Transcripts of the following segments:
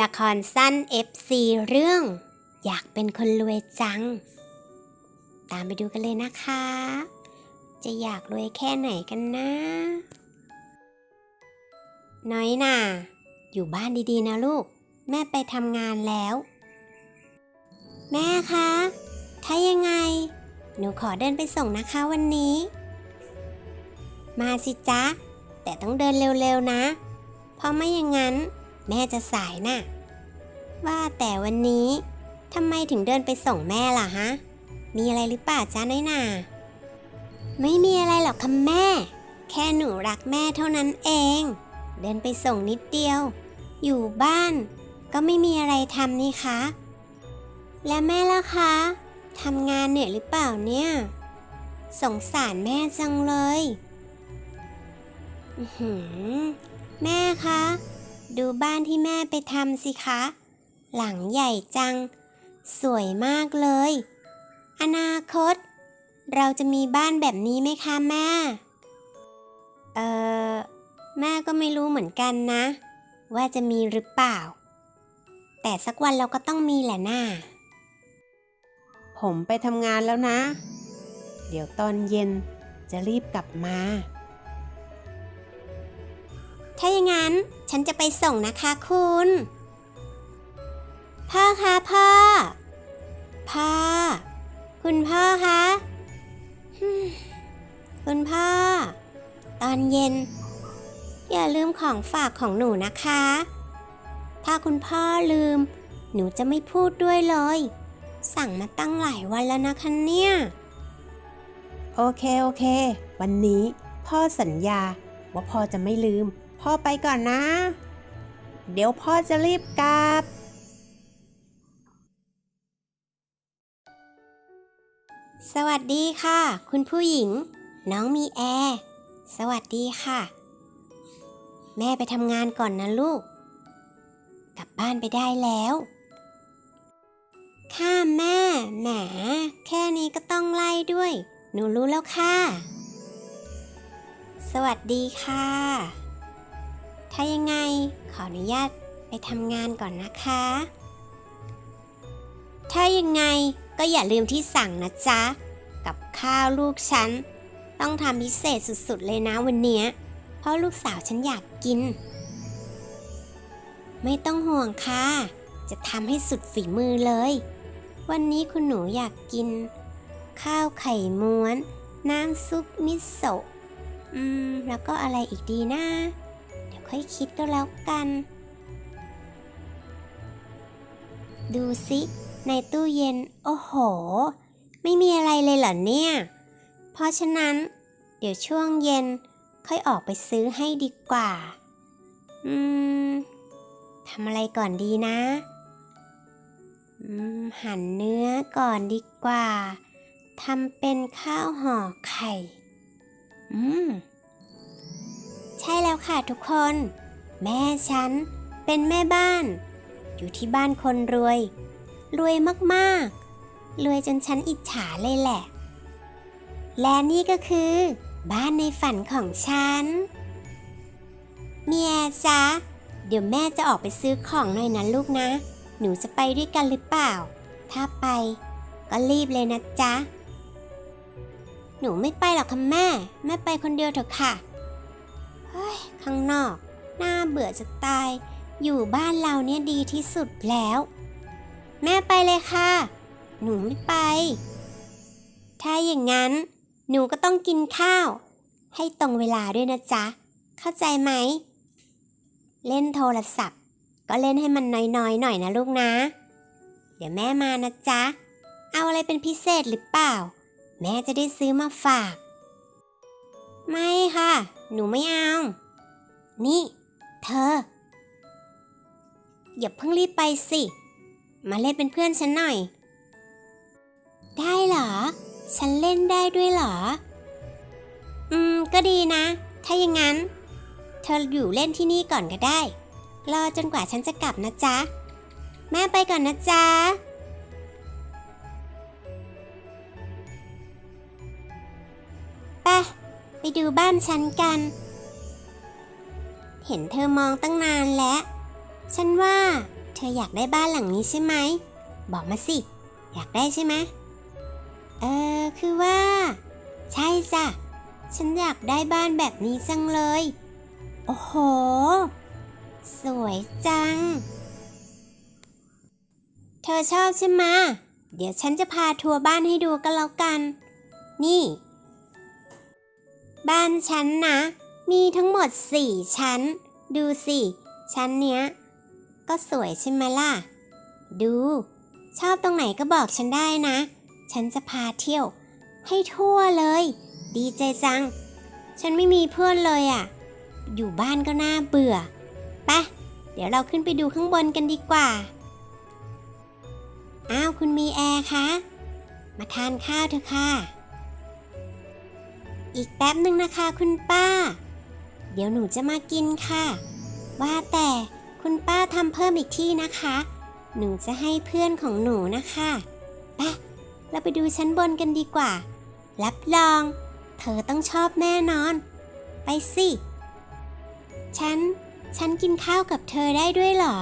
ละครสั้น FC เรื่อง อยากเป็นคนรวยจัง ตามไปดูกันเลยนะคะ จะอยากรวยแค่ไหนกันนะ น้อยน่ะอยู่บ้านดีๆนะลูก แม่ไปทำงานแล้ว แม่คะ ถ้ายังไง หนูขอเดินไปส่งนะคะวันนี้ มาสิจ๊ะ แต่ต้องเดินเร็วๆนะ เพราะไม่อย่างนั้น แม่จะสายน่ะ ว่าแต่วันนี้ทำไมถึงเดินไปส่งแม่ล่ะฮะ มีอะไรหรือเปล่าจ๊ะน้อยนาไม่มีอะไรหรอกค่ะแม่ แค่หนูรักแม่เท่านั้นเอง เดินไปส่งนิดเดียว อยู่บ้าน ก็ไม่มีอะไรทำนี่คะ และแม่ล่ะคะทำงานเหนื่อยหรือเปล่าเนี่ย สงสารแม่จังเลย แม่คะ ดูบ้านที่แม่ไปทำสิคะ หลังใหญ่จัง สวยมากเลย อนาคต เราจะมีบ้านแบบนี้ไหมคะแม่ เอ่อแม่ก็ไม่รู้เหมือนกันนะ ว่าจะมีหรือเปล่า แต่สักวันเราก็ต้องมีแหละน่าผมไปทำงานแล้วนะ เดี๋ยวตอนเย็นจะรีบกลับมา ถ้าอย่างนั้น ฉันจะไปส่งนะคะคุณ พ่อคะพ่อ พ่อ คุณพ่อคะคุณพ่อ ตอนเย็น อย่าลืมของฝากของหนูนะคะ ถ้าคุณพ่อลืม หนูจะไม่พูดด้วยเลย สั่งมาตั้งหลายวันแล้วนะคะเนี่ย โอเค โอเค วันนี้พ่อสัญญาว่าพ่อจะไม่ลืม พ่อไปก่อนนะ เดี๋ยวพ่อจะรีบกลับ สวัสดีค่ะ คุณผู้หญิง น้องมีแอร์สวัสดีค่ะ แม่ไปทำงานก่อนนะลูก กลับบ้านไปได้แล้ว ค่ะแม่แหมแค่นี้ก็ต้องไล่ด้วย หนูรู้แล้วค่ะ สวัสดีค่ะ ถ้ายังไงขออนุญาตไปทำงานก่อนนะคะ ถ้ายังไงก็อย่าลืมที่สั่งนะจ๊ะ กับข้าวลูกฉัน ต้องทำพิเศษสุดๆเลยนะวันเนี้ย เพราะลูกสาวฉันอยากกิน ไม่ต้องห่วงค่ะ จะทำให้สุดฝีมือเลย วันนี้คุณหนูอยากกิน ข้าวไข่ม้วน น้ำซุปมิโซะอืม แล้วก็อะไรอีกดีนะ ค่อยคิดก็แล้วกัน ดูสิ ในตู้เย็น โอ้โห ไม่มีอะไรเลยเหรอเนี่ย เพราะฉะนั้น เดี๋ยวช่วงเย็นค่อยออกไปซื้อให้ดีกว่า อืมทำอะไรก่อนดีนะหั่นเนื้อก่อนดีกว่า ทำเป็นข้าวห่อไข่ อืม ใช่แล้วค่ะทุกคน แม่ฉันเป็นแม่บ้าน อยู่ที่บ้านคนรวย รวยมากๆ รวยจนฉันอิจฉาเลยแหละ และนี่ก็คือ บ้านในฝันของฉัน เมียจ๊ะเดี๋ยวแม่จะออกไปซื้อของหน่อยนะลูกนะ หนูจะไปด้วยกันหรือเปล่า ถ้าไป ก็รีบเลยนะจ๊ะ หนูไม่ไปหรอกค่ะแม่ แม่ไปคนเดียวเถอะค่ะ เฮ้ย ข้างนอก น่าเบื่อจะตาย อยู่บ้านเราเนี่ยดีที่สุดแล้ว แม่ไปเลยค่ะ หนูไม่ไป ถ้าอย่างนั้น หนูก็ต้องกินข้าว ให้ตรงเวลาด้วยนะจ๊ะ เข้าใจไหม เล่นโทรศัพท์ ก็เล่นให้มันน้อยๆหน่อยนะลูกนะ เดี๋ยวแม่มานะจ๊ะ เอาอะไรเป็นพิเศษหรือเปล่า แม่จะได้ซื้อมาฝาก ไม่ค่ะ หนูไม่เอา นี่ เธอ อย่าเพิ่งรีบไปสิ มาเล่นเป็นเพื่อนฉันหน่อย ได้เหรอ ฉันเล่นได้ด้วยเหรอ อืม ก็ดีนะ ถ้าอย่างนั้น เธออยู่เล่นที่นี่ก่อนก็ได้ รอจนกว่าฉันจะกลับนะจ๊ะ แม่ไปก่อนนะจ๊ะไป ไปดูบ้านฉันกัน เห็นเธอมองตั้งนานแล้ว ฉันว่า เธออยากได้บ้านหลังนี้ใช่ไหม บอกมาสิ อยากได้ใช่ไหม เออ คือว่า ใช่จ้ะ ฉันอยากได้บ้านแบบนี้จังเลย โอ้โห สวยจัง เธอชอบใช่ไหมเดี๋ยวฉันจะพาทัวร์บ้านให้ดูกันแล้วกัน นี่ บ้านฉันนะ มีทั้งหมดสี่ชั้น ดูสิ ชั้นเนี้ย ก็สวยใช่ไหมล่ะ ดู ชอบตรงไหนก็บอกฉันได้นะ ฉันจะพาเที่ยว ให้ทั่วเลย ดีใจจัง ฉันไม่มีเพื่อนเลยอะ่ะ อยู่บ้านก็น่าเบื่อไปะเดี๋ยวเราขึ้นไปดูข้างบนกันดีกว่า อ้าวคุณมีแอร์คะ มาทานข้าวเถอะค่ะ อีกแป๊บหนึ่งนะคะคุณป้า เดี๋ยวหนูจะมากินค่ะ ว่าแต่คุณป้าทำเพิ่มอีกที่นะคะ หนูจะให้เพื่อนของหนูนะคะไปเราไปดูชั้นบนกันดีกว่า รับรอง เธอต้องชอบแน่นอน ไปสิ ฉัน ฉันกินข้าวกับเธอได้ด้วยเหรอ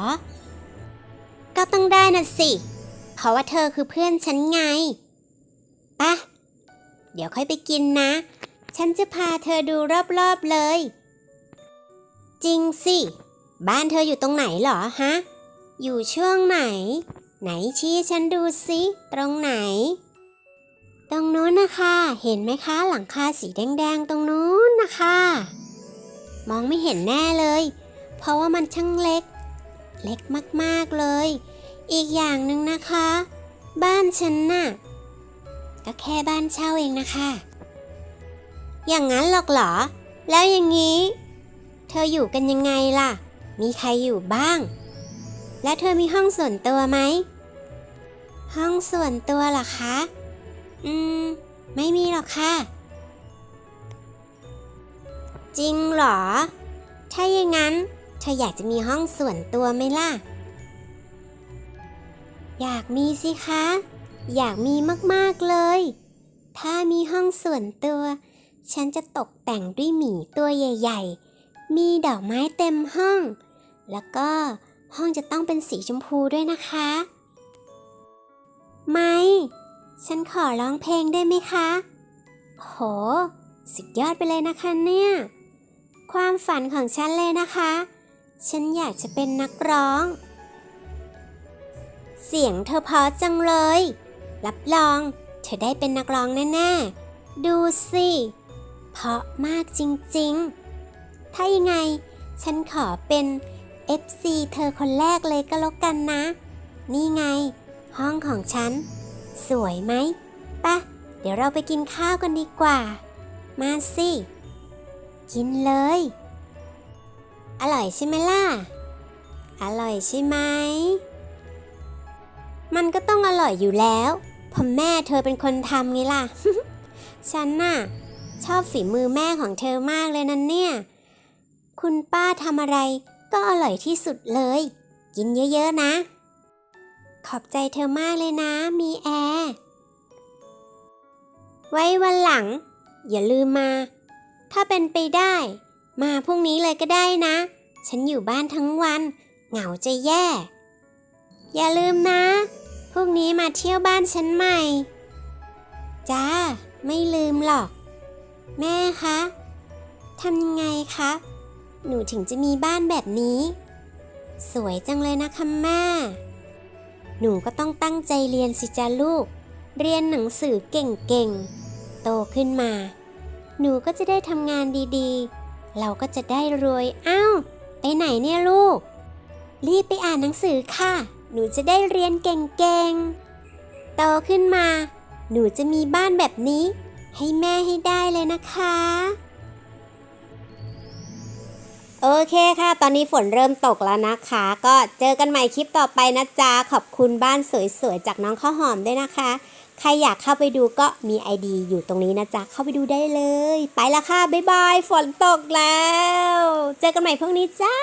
ก็ต้องได้น่ะสิ เพราะว่าเธอคือเพื่อนฉันไงปะเดี๋ยวค่อยไปกินนะ ฉันจะพาเธอดูรอบๆเลย จริงสิ บ้านเธออยู่ตรงไหนหรอฮะ อยู่ช่วงไหน ไหนชี้ฉันดูสิ ตรงไหน ตรงนู้นนะคะ เห็นไหมคะหลังคาสีแดงๆ ตรงนู้นนะคะ มองไม่เห็นแน่เลย เพราะว่ามันช่างเล็ก เล็กมากๆเลย อีกอย่างหนึ่งนะคะ บ้านฉันน่ะก็แค่บ้านเช่าเองนะคะ อย่างนั้นหรอกเหรอ แล้วอย่างนี้ เธออยู่กันยังไงล่ะ มีใครอยู่บ้าง และเธอมีห้องส่วนตัวไหม ห้องส่วนตัวเหรอคะ อืม ไม่มีหรอกค่ะ จริงเหรอ ถ้าอย่างนั้น เธออยากจะมีห้องส่วนตัวไหมล่ะ อยากมีสิคะ อยากมีมากๆเลย ถ้ามีห้องส่วนตัว ฉันจะตกแต่งด้วยหมีตัวใหญ่ ๆ มีดอกไม้เต็มห้อง แล้วก็ห้องจะต้องเป็นสีชมพูด้วยนะคะ ไม่ ฉันขอร้องเพลงได้ไหมคะ โห สุดยอดไปเลยนะคะเนี่ย ความฝันของฉันเลยนะคะ ฉันอยากจะเป็นนักร้อง เสียงเธอเพราะจังเลย รับรอง เธอได้เป็นนักร้องแน่ๆ ดูสิ เพาะมากจริงๆ ถ้ายังไง ฉันขอเป็น FC เธอคนแรกเลยก็แล้วกันนะ นี่ไง ห้องของฉัน สวยไหมปะเดี๋ยวเราไปกินข้าวกันดีกว่า มาสิ กินเลย อร่อยใช่ไหมล่ะ อร่อยใช่ไหม มันก็ต้องอร่อยอยู่แล้วเพราะแม่เธอเป็นคนทำไงล่ะ ฉันน่ะ ชอบฝีมือแม่ของเธอมากเลยนั่นเนี่ย คุณป้าทำอะไรก็อร่อยที่สุดเลย กินเยอะๆนะ ขอบใจเธอมากเลยนะ มีแอร์ไว้วันหลัง อย่าลืมมา ถ้าเป็นไปได้ มาพรุ่งนี้เลยก็ได้นะ ฉันอยู่บ้านทั้งวัน เหงาจะแย่ อย่าลืมนะ พรุ่งนี้มาเที่ยวบ้านฉันใหม่ จ้า ไม่ลืมหรอก แม่คะทำยังไงคะ หนูถึงจะมีบ้านแบบนี้ สวยจังเลยนะคะแม่ หนูก็ต้องตั้งใจเรียนสิจ้าลูก เรียนหนังสือเก่งๆ โตขึ้นมา หนูก็จะได้ทำงานดีๆ เราก็จะได้รวย อ้าว ไปไหนเนี่ยลูก รีบไปอ่านหนังสือค่ะ หนูจะได้เรียนเก่งๆ โตขึ้นมา หนูจะมีบ้านแบบนี้ ให้แม่ให้ได้เลยนะคะ โอเคค่ะ ตอนนี้ฝนเริ่มตกแล้วนะคะ ก็เจอกันใหม่คลิปต่อไปนะจ๊ะ ขอบคุณบ้านสวยๆ จากน้องข้าวหอมด้วยนะคะ ใครอยากเข้าไปดูก็มี ID อยู่ตรงนี้นะจ๊ะ เข้าไปดูได้เลย ไปละค่ะ บ๊ายบาย ฝนตกแล้ว เจอกันใหม่พรุ่งนี้จ้า